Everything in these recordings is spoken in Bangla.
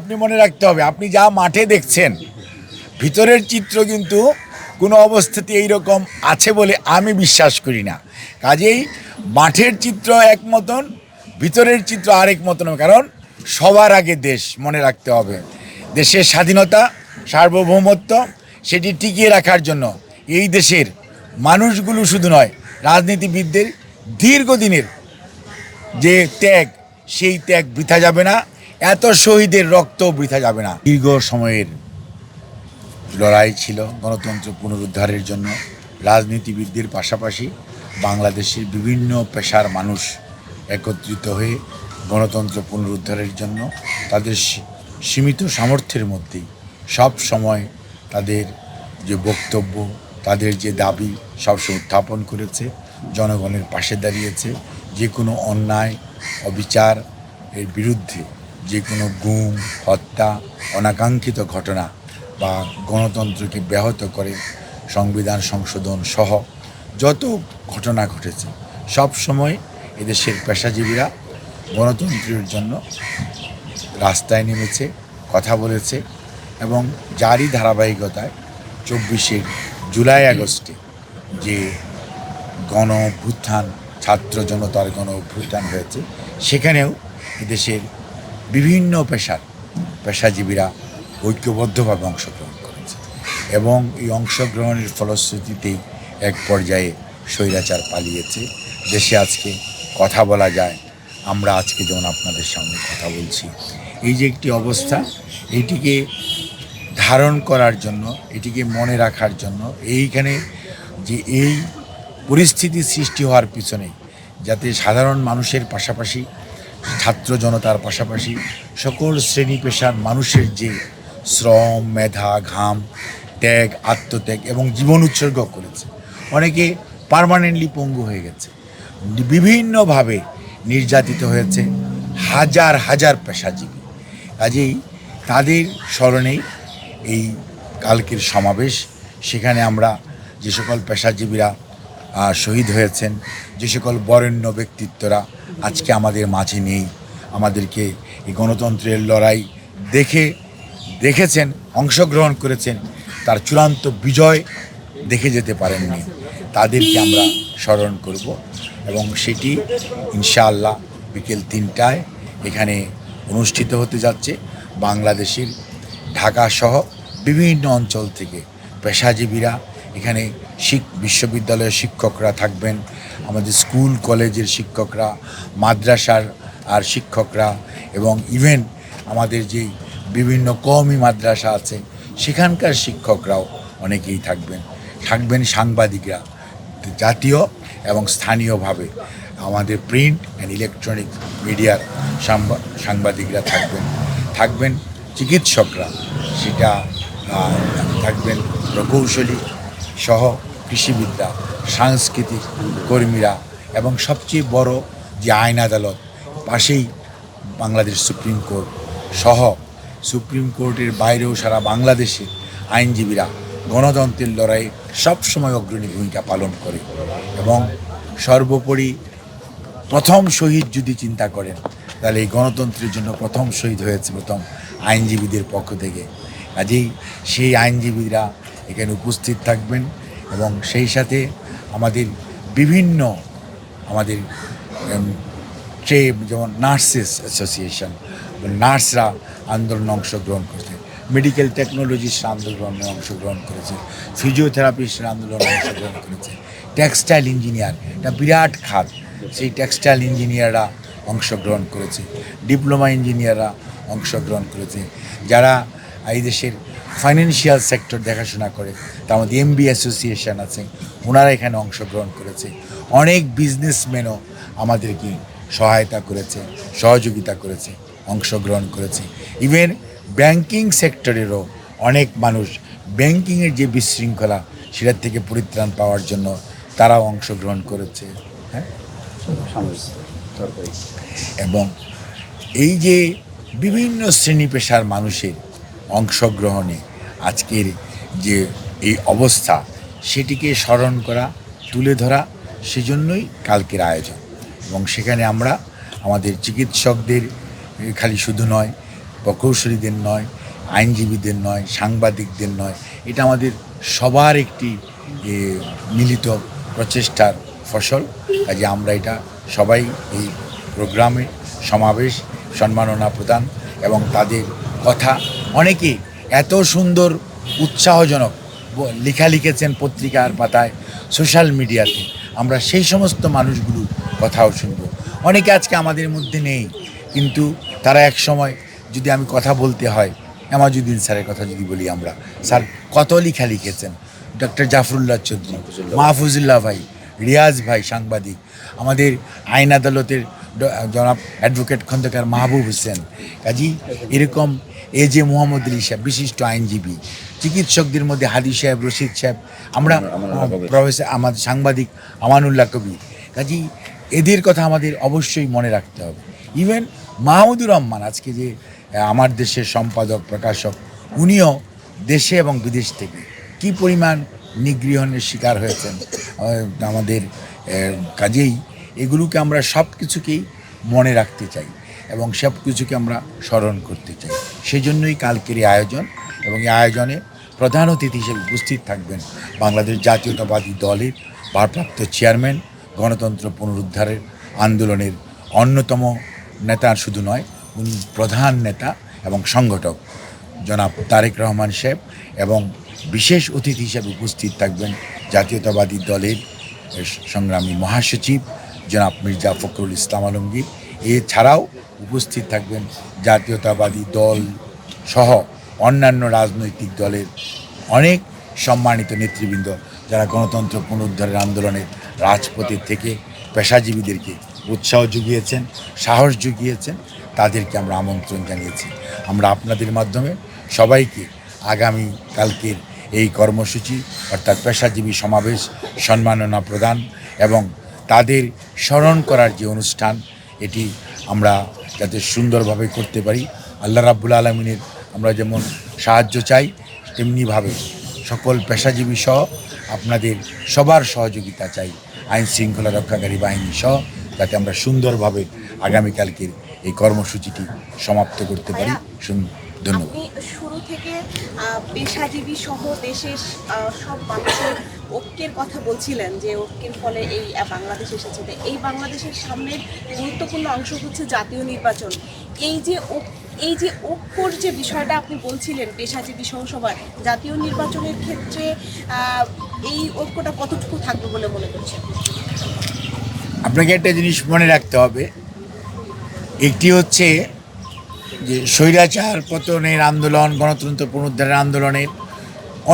আপনি মনে রাখতে হবে, আপনি যা মাঠে দেখছেন, ভিতরের চিত্র কিন্তু কোনো অবস্থাতে এইরকম আছে বলে আমি বিশ্বাস করি না। কাজেই মাঠের চিত্র এক মতন, ভিতরের চিত্র আরেক মতন, কারণ সবার আগে দেশ মনে রাখতে হবে। দেশের স্বাধীনতা, সার্বভৌমত্ব, সেটি টিকিয়ে রাখার জন্য এই দেশের মানুষগুলো শুধু নয়, রাজনীতিবিদদের দীর্ঘদিনের যে ত্যাগ, সেই ত্যাগ বৃথা যাবে না। এত শহীদের রক্ত বৃথা যাবে না। দীর্ঘ সময়ের লড়াই ছিল গণতন্ত্র পুনরুদ্ধারের জন্য। রাজনীতিবিদদের পাশাপাশি বাংলাদেশের বিভিন্ন পেশার মানুষ একত্রিত হয়ে গণতন্ত্র পুনরুদ্ধারের জন্য তাদের সীমিত সামর্থ্যের মধ্যেই সব সময় তাদের যে বক্তব্য, তাদের যে দাবি সবসময় উত্থাপন করেছে, জনগণের পাশে দাঁড়িয়েছে। যে কোনো অন্যায়, অবিচার এর বিরুদ্ধে যে কোনো গুম, হত্যা, অনাকাঙ্ক্ষিত ঘটনা বা গণতন্ত্রকে ব্যাহত করে সংবিধান সংশোধন সহ যত ঘটনা ঘটেছে, সব সময় এদেশের পেশাজীবীরা গণতন্ত্রের জন্য রাস্তায় নেমেছে, কথা বলেছে এবং যারই ধারাবাহিকতায় চব্বিশে জুলাই আগস্টে যে গণ ছাত্র জনতার গণ হয়েছে, সেখানেও দেশের বিভিন্ন পেশার পেশাজীবীরা ঐক্যবদ্ধভাবে অংশগ্রহণ করেছে এবং এই অংশগ্রহণের ফলশ্রুতিতেই এক পর্যায়ে স্বৈরাচার পালিয়েছে। দেশে আজকে কথা বলা যায়। আমরা আজকে যেমন আপনাদের সামনে কথা বলছি, এই যে একটি অবস্থা, এটিকে ধারণ করার জন্য, এটিকে মনে রাখার জন্য, এইখানে যে এই পরিস্থিতি সৃষ্টি হওয়ার পিছনে যাতে সাধারণ মানুষের পাশাপাশি ছাত্র জনতার পাশাপাশি সকল শ্রেণি পেশার মানুষের যে শ্রম, মেধা, ঘাম, ত্যাগ, আত্মত্যাগ এবং জীবন উৎসর্গ করেছে। অনেকে পার্মানেন্টলি পঙ্গু হয়ে গেছে। বিভিন্নভাবে নির্যাতিত হয়েছে হাজার হাজার পেশাজীবী। কাজেই তাদের স্মরণেই এই কালকের সমাবেশ, সেখানে আমরা যে সকল পেশাজীবীরা শহীদ হয়েছেন যে সকল বরেণ্য ব্যক্তিত্বরা আজকে আমাদের মাঝে নেই। আমাদেরকে এই গণতন্ত্রের লড়াই দেখে, দেখেছেন, অংশগ্রহণ করেছেন, তার চূড়ান্ত বিজয় দেখে যেতে পারেননি। তাদেরকে আমরা স্মরণ করব এবং সেটি ইনশাআল্লাহ বিকেল তিনটায় এখানে অনুষ্ঠিত হতে যাচ্ছে। বাংলাদেশের ঢাকা সহ বিভিন্ন অঞ্চল থেকে পেশাজীবীরা এখানে শিক, বিশ্ববিদ্যালয়ের শিক্ষকরা থাকবেন, আমাদের স্কুল, কলেজের শিক্ষকরা, মাদ্রাসার আর শিক্ষকরা এবং ইভেন আমাদের যে বিভিন্ন কওমি মাদ্রাসা আছে, সেখানকার শিক্ষকরাও অনেকেই থাকবেন। থাকবেন সাংবাদিকরা, জাতীয় এবং স্থানীয়ভাবে। আমাদের প্রিন্ট অ্যান্ড ইলেকট্রনিক মিডিয়ার সাংবা- সাংবাদিকরা থাকবেন। থাকবেন চিকিৎসকরা, সেটা থাকবেন প্রকৌশলী সহ কৃষিবিদ্যা সাংস্কৃতিক কর্মীরা এবং সবচেয়ে বড় যে আইন আদালত, পাশেই বাংলাদেশ সুপ্রিম কোর্ট সহ সুপ্রিম কোর্টের বাইরেও সারা বাংলাদেশের আইনজীবীরা গণতন্ত্রের লড়াইয়ে সবসময় অগ্রণী ভূমিকা পালন করে এবং সর্বোপরি প্রথম শহীদ যদি চিন্তা করেন, তাহলে এই গণতন্ত্রের জন্য প্রথম শহীদ হয়েছে প্রথম আইনজীবীদের পক্ষ থেকে। কাজেই সেই আইনজীবীরা এখানে উপস্থিত থাকবেন এবং সেই সাথে আমাদের বিভিন্ন আমাদের ট্রে, যেমন নার্সেস অ্যাসোসিয়েশন, নার্সরা আন্দোলনে অংশগ্রহণ করছে, মেডিকেল টেকনোলজিস্টরা আন্দোলনে অংশগ্রহণ করেছে, ফিজিওথেরাপিস্টরা আন্দোলনে অংশগ্রহণ করেছে, টেক্সটাইল ইঞ্জিনিয়ার, এটা বিরাট খাত, সেই টেক্সটাইল ইঞ্জিনিয়াররা অংশগ্রহণ করেছে, ডিপ্লোমা ইঞ্জিনিয়াররা অংশগ্রহণ করেছে, যারা এই দেশের ফাইন্যান্সিয়াল সেক্টর দেখাশোনা করে। তার মধ্যে এমবি অ্যাসোসিয়েশন আছে ওনারা এখানে অংশগ্রহণ করেছে। অনেক বিজনেসম্যানও আমাদেরকে সহায়তা করেছে সহযোগিতা করেছে অংশগ্রহণ করেছে। ইভেন ব্যাংকিং সেক্টরেরও অনেক মানুষ ব্যাংকিংয়ের যে বিশৃঙ্খলা সেটার থেকে পরিত্রাণ পাওয়ার জন্য তারাও অংশগ্রহণ করেছে। হ্যাঁ? এবং এই যে বিভিন্ন শ্রেণি পেশার মানুষের অংশগ্রহণে আজকের যে এই অবস্থা, সেটিকে স্মরণ করা, তুলে ধরা, সেজন্যই কালকের আয়োজন। এবং সেখানে আমরা আমাদের চিকিৎসকদের খালি শুধু নয়, প্রকৌশলীদের নয়, আইনজীবীদের নয়, সাংবাদিকদের নয়, এটা আমাদের সবার একটি মিলিত প্রচেষ্টার ফসল। কাজে আমরা এটা সবাই এই প্রোগ্রামে সমাবেশ সম্মাননা প্রদান এবং তাদের কথা অনেকে এত সুন্দর উৎসাহজনক লেখা লিখেছেন পত্রিকার পাতায় সোশ্যাল মিডিয়াতে আমরা সেই সমস্ত মানুষগুলো কথাও শুনব। অনেকে আজকে আমাদের মধ্যে নেই কিন্তু তারা এক সময় যদি আমি কথা বলতে হয় এমাজুদ্দিন স্যারের কথা যদি বলি আমরা স্যার কত লেখা লিখেছেন? ডক্টর জাফরুল্লাহ চৌধুরী মাহফুজুল্লাহ। ভাই রিয়াজ ভাই সাংবাদিক আমাদের আইন আদালতের জনাব অ্যাডভোকেট খন্দকার মাহবুব হোসেন। কাজী এরকম এ যে মোহাম্মদ আলী সাহেব বিশিষ্ট আইনজীবী চিকিৎসকদের মধ্যে হাদি সাহেব রশিদ সাহেব আমরা প্রফেসর আমাদের সাংবাদিক আমানুল্লাহ কবি। কাজী এদের কথা আমাদের অবশ্যই মনে রাখতে হবে। ইভেন মাহমুদুর রহমান আজকে যে আমার দেশের সম্পাদক প্রকাশক উনিও দেশে এবং বিদেশ থেকে কি পরিমাণ নিগৃহণের শিকার হয়েছেন আমাদের কাজেই এগুলোকে আমরা সব কিছুকেই মনে রাখতে চাই এবং সব কিছুকে আমরা স্মরণ করতে চাই। সেই জন্যই কালকের এই আয়োজন এবং এই আয়োজনে প্রধান অতিথি হিসেবে উপস্থিত থাকবেন বাংলাদেশ জাতীয়তাবাদী দলের ভারপ্রাপ্ত চেয়ারম্যান, গণতন্ত্র পুনরুদ্ধারের আন্দোলনের অন্যতম নেতা শুধু নয়, উনি প্রধান নেতা এবং সংগঠক জনাব তারেক রহমান সাহেব এবং বিশেষ অতিথি হিসেবে উপস্থিত থাকবেন জাতীয়তাবাদী দলের সংগ্রামী মহাসচিব জনাব মির্জা ফখরুল ইসলাম আলমগীর। এছাড়াও উপস্থিত থাকবেন জাতীয়তাবাদী দল সহ অন্যান্য রাজনৈতিক দলের অনেক সম্মানিত নেতৃবৃন্দ যারা গণতন্ত্র পুনরুদ্ধারের আন্দোলনের রাজপথের থেকে পেশাজীবীদেরকে উৎসাহ জুগিয়েছেন সাহস জুগিয়েছেন তাদেরকে আমরা আমন্ত্রণ জানিয়েছি। আমরা আপনাদের মাধ্যমে সবাইকে আগামী কালকের এই কর্মসূচি অর্থাৎ পেশাজীবী সমাবেশ সম্মাননা প্রদান এবং তাদের স্মরণ করার যে অনুষ্ঠান, এটি আমরা যাতে সুন্দরভাবে করতে পারি। আল্লাহ রাব্বুল আলমিনের আমরা যেমন সাহায্য চাই, তেমনিভাবে সকল পেশাজীবী সহ আপনাদের সবার সহযোগিতা চাই, আইন শৃঙ্খলা রক্ষাকারী বাহিনী সহ, যাতে আমরা সুন্দরভাবে আগামীকালকের এই কর্মসূচিটি সমাপ্ত করতে পারি। সুন- ধন্যবাদ। আপনি শুরু থেকে পেশাজীবী সহ দেশের সব মানুষের ঐক্যের কথা বলছিলেন যে ঐক্যের ফলে এই বাংলাদেশ এসেছে। তো এই বাংলাদেশের সামনের গুরুত্বপূর্ণ অংশ হচ্ছে জাতীয় নির্বাচন। এই যে এই যে ঐক্যর যে বিষয়টা আপনি বলছিলেন পেশাজীবী সহ সবাই জাতীয় নির্বাচনের ক্ষেত্রে এই ঐক্যটা কতটুকু থাকবে বলে মনে করছেন? আপনাকে একটা জিনিস মনে রাখতে হবে। একটি হচ্ছে যে স্বৈরাচার পতনের আন্দোলন, গণতন্ত্র পুনরুদ্ধারের আন্দোলনের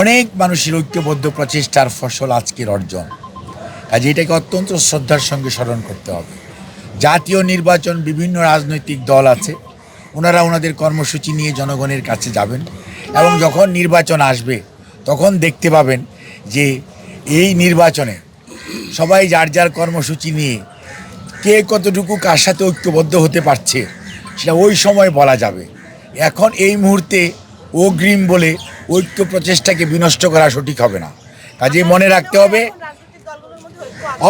অনেক মানুষের ঐক্যবদ্ধ প্রচেষ্টার ফসল আজকের অর্জন। কাজে এটাকে অত্যন্ত শ্রদ্ধার সঙ্গে স্মরণ করতে হবে। জাতীয় নির্বাচন বিভিন্ন রাজনৈতিক দল আছে, ওনারা ওনাদের কর্মসূচি নিয়ে জনগণের কাছে যাবেন এবং যখন নির্বাচন আসবে, তখন দেখতে পাবেন যে এই নির্বাচনে সবাই যার যার কর্মসূচি নিয়ে কে কতটুকু কার সাথে ঐক্যবদ্ধ হতে পারছে সেটা ওই সময় বলা যাবে। এখন এই মুহূর্তে অগ্রিম বলে ঐক্য প্রচেষ্টাকে বিনষ্ট করা সঠিক হবে না। কাজে মনে রাখতে হবে।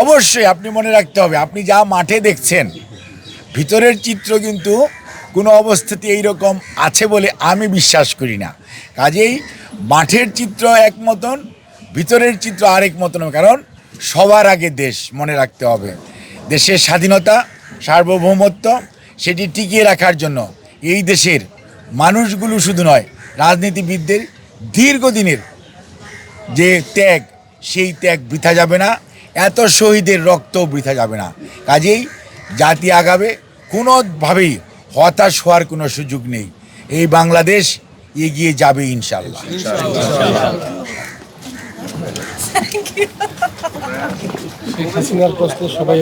অবশ্যই আপনি মনে রাখতে হবে, আপনি যা মাঠে দেখছেন, ভিতরের চিত্র কিন্তু কোনো অবস্থাতে এই রকম আছে বলে আমি বিশ্বাস করি না। কাজেই মাঠের চিত্র এক মতন, ভিতরের চিত্র আরেক মতন, কারণ সবার আগে দেশ মনে রাখতে হবে। দেশের স্বাধীনতা, সার্বভৌমত্ব সেটি টিকিয়ে রাখার জন্য এই দেশের মানুষগুলো শুধু নয়, রাজনীতিবিদদের দীর্ঘদিনের যে ত্যাগ, সেই ত্যাগ বৃথা যাবে না, এত শহীদের রক্ত বৃথা যাবে না। কাজেই জাতি আগাবে, কোনোভাবেই হতাশ হওয়ার কোনো সুযোগ নেই। এই বাংলাদেশ এগিয়ে যাবে ইনশাল্লাহ সবাই